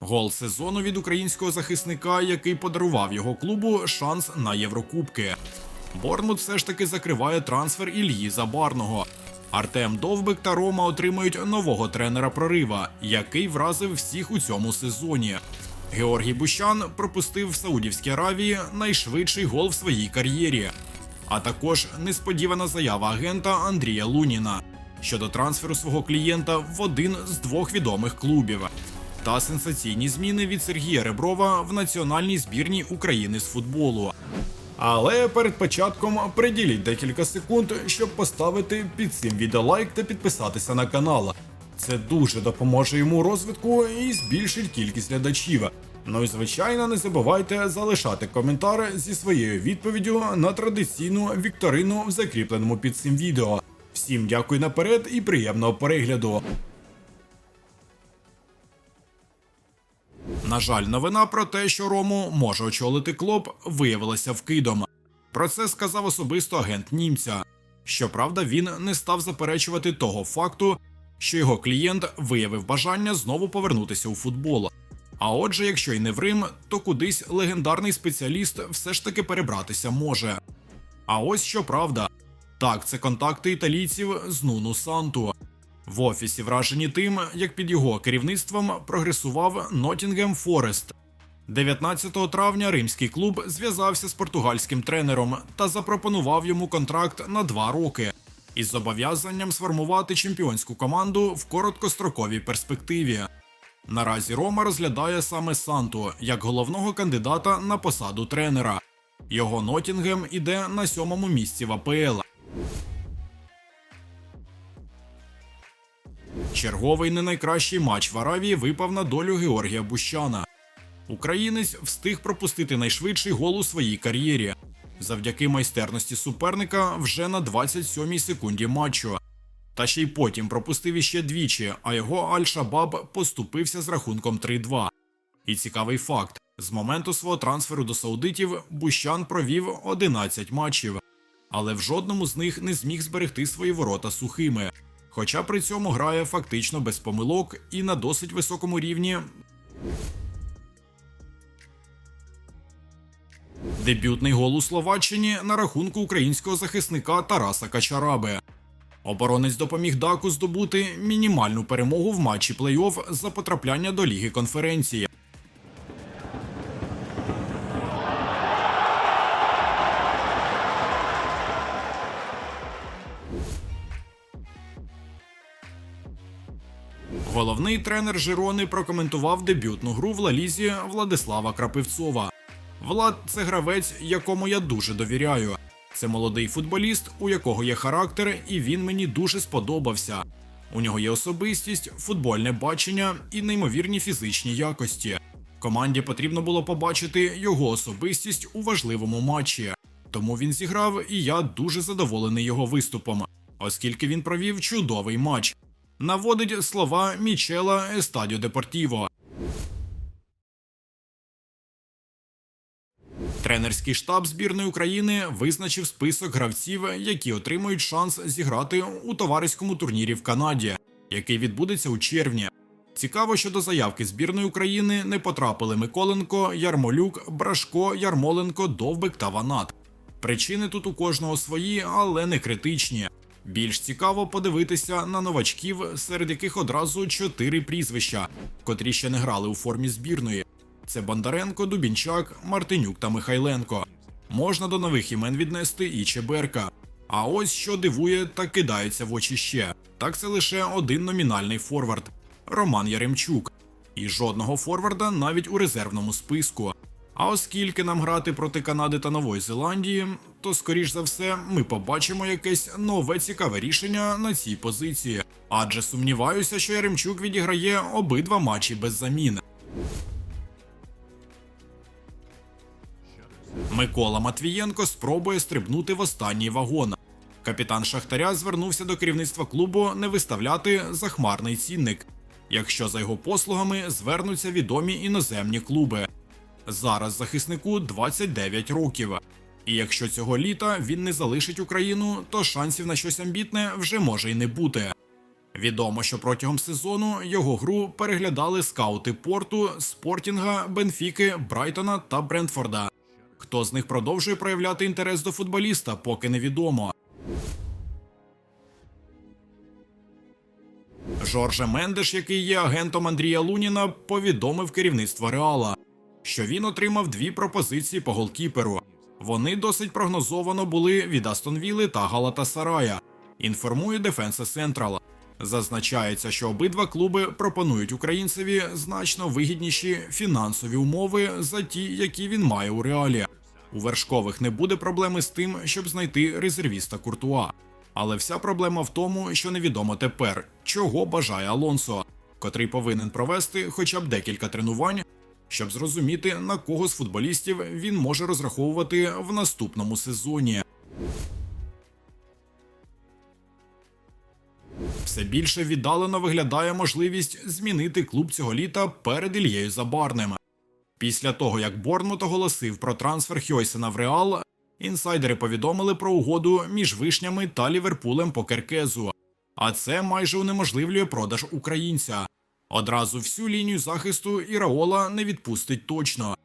Гол сезону від українського захисника, який подарував його клубу шанс на Єврокубки. Борнмут все ж таки закриває трансфер Ільї Забарного. Артем Довбик та Рома отримують нового тренера прорива, який вразив всіх у цьому сезоні. Георгій Бущан пропустив в Саудівській Аравії найшвидший гол в своїй кар'єрі, а також несподівана заява агента Андрія Луніна щодо трансферу свого клієнта в один з двох відомих клубів та сенсаційні зміни від Сергія Реброва в національній збірній України з футболу. Але перед початком приділіть декілька секунд, щоб поставити під цим відео лайк та підписатися на канал. Це дуже допоможе йому розвитку і збільшить кількість глядачів. Ну і звичайно, не забувайте залишати коментар зі своєю відповіддю на традиційну вікторину в закріпленому під цим відео. Всім дякую наперед і приємного перегляду. На жаль, новина про те, що Рому може очолити клуб, виявилася вкидом. Про це сказав особисто агент німця. Щоправда, він не став заперечувати того факту, що його клієнт виявив бажання знову повернутися у футбол. А отже, якщо й не в Рим, то кудись легендарний спеціаліст все ж таки перебратися може. А ось що правда. Так, це контакти італійців з Нуну Санту. В офісі вражені тим, як під його керівництвом прогресував Ноттінгем Форест. 19 травня римський клуб зв'язався з португальським тренером та запропонував йому контракт на два роки із зобов'язанням сформувати чемпіонську команду в короткостроковій перспективі. Наразі Рома розглядає саме Санту як головного кандидата на посаду тренера. Його Ноттінгем іде на сьомому місці в АПЛ. Черговий не найкращий матч в Аравії випав на долю Георгія Бущана. Українець встиг пропустити найшвидший гол у своїй кар'єрі завдяки майстерності суперника вже на 27-й секунді матчу. Та ще й потім пропустив іще двічі, а його Аль-Шабаб поступився з рахунком 3-2. І цікавий факт: з моменту свого трансферу до саудитів Бущан провів 11 матчів, але в жодному з них не зміг зберегти свої ворота сухими. Хоча при цьому грає фактично без помилок і на досить високому рівні. Дебютний гол у Словаччині на рахунку українського захисника Тараса Качараби. Оборонець допоміг Даку здобути мінімальну перемогу в матчі плей-офф за потрапляння до Ліги конференції. Головний тренер Жирони прокоментував дебютну гру в Лалізі Владислава Крапивцова. Влад це гравець, якому я дуже довіряю. Це молодий футболіст, у якого є характер, і він мені дуже сподобався. У нього є особистість, футбольне бачення і неймовірні фізичні якості. Команді потрібно було побачити його особистість у важливому матчі. Тому він зіграв, і я дуже задоволений його виступом, оскільки він провів чудовий матч. Наводить слова Мічела Естадіо Депортіво. Тренерський штаб збірної України визначив список гравців, які отримують шанс зіграти у товариському турнірі в Канаді, який відбудеться у червні. Цікаво, що до заявки збірної України не потрапили Миколенко, Ярмолюк, Брашко, Ярмоленко, Довбик та Ванат. Причини тут у кожного свої, але не критичні. Більш цікаво подивитися на новачків, серед яких одразу чотири прізвища, котрі ще не грали у формі збірної. Це Бондаренко, Дубінчак, Мартинюк та Михайленко. Можна до нових імен віднести і Чеберка. А ось що дивує та кидається в очі ще. Так це лише один номінальний форвард Роман Яремчук. І жодного форварда навіть у резервному списку. А оскільки нам грати проти Канади та Нової Зеландії, то скоріш за все ми побачимо якесь нове цікаве рішення на цій позиції. Адже сумніваюся, що Яремчук відіграє обидва матчі без замін. Микола Матвієнко спробує стрибнути в останній вагон. Капітан Шахтаря звернувся до керівництва клубу не виставляти захмарний цінник, якщо за його послугами звернуться відомі іноземні клуби. Зараз захиснику 29 років. І якщо цього літа він не залишить Україну, то шансів на щось амбітне вже може й не бути. Відомо, що протягом сезону його гру переглядали скаути Порту, Спортінга, Бенфіки, Брайтона та Брентфорда. Хто з них продовжує проявляти інтерес до футболіста, поки невідомо. Жорже Мендеш, який є агентом Андрія Луніна, повідомив керівництво Реала, що він отримав дві пропозиції по голкіперу. Вони досить прогнозовано були від Астон Вілли та Галатасарая. Інформує Defensa Central. Зазначається, що обидва клуби пропонують українцеві значно вигідніші фінансові умови за ті, які він має у реалі. У вершкових не буде проблеми з тим, щоб знайти резервіста Куртуа. Але вся проблема в тому, що невідомо тепер, чого бажає Алонсо, котрий повинен провести хоча б декілька тренувань, щоб зрозуміти, на кого з футболістів він може розраховувати в наступному сезоні. Все більше віддалено виглядає можливість змінити клуб цього літа перед Ільєю Забарним. Після того, як Борнмут оголосив про трансфер Хьойсена в Реал, інсайдери повідомили про угоду між вишнями та Ліверпулем по Керкезу. А це майже унеможливлює продаж українця. Одразу всю лінію захисту Іраола не відпустить точно.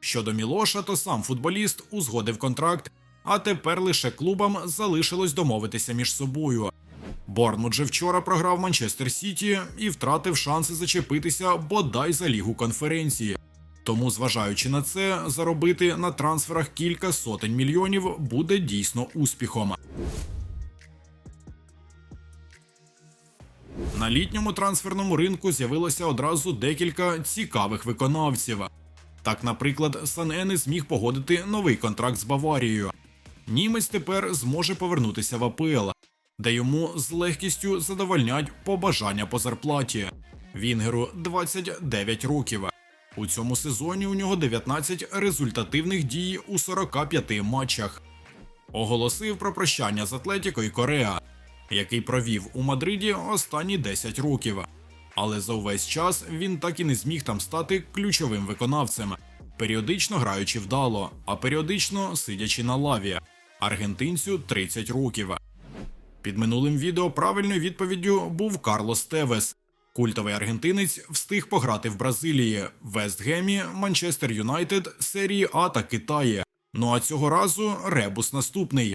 Щодо Мілоша, то сам футболіст узгодив контракт, а тепер лише клубам залишилось домовитися між собою. Борнмут же вчора програв Манчестер Сіті і втратив шанси зачепитися бодай за лігу конференції. Тому, зважаючи на це, заробити на трансферах кілька сотень мільйонів буде дійсно успіхом. На літньому трансферному ринку з'явилося одразу декілька цікавих виконавців. Так, наприклад, Сан-Ени зміг погодити новий контракт з Баварією. Німець тепер зможе повернутися в АПЛ, де йому з легкістю задовольнять побажання по зарплаті. Вінгеру 29 років. У цьому сезоні у нього 19 результативних дій у 45 матчах. Оголосив про прощання з Атлетікою Кореа, який провів у Мадриді останні 10 років. Але за увесь час він так і не зміг там стати ключовим виконавцем, періодично граючи вдало, а періодично сидячи на лаві. Аргентинцю 30 років. Під минулим відео правильною відповіддю був Карлос Тевес. Культовий аргентинець встиг пограти в Бразилії, Вестгемі, Манчестер Юнайтед, серії А та Китаї. Ну а цього разу ребус наступний.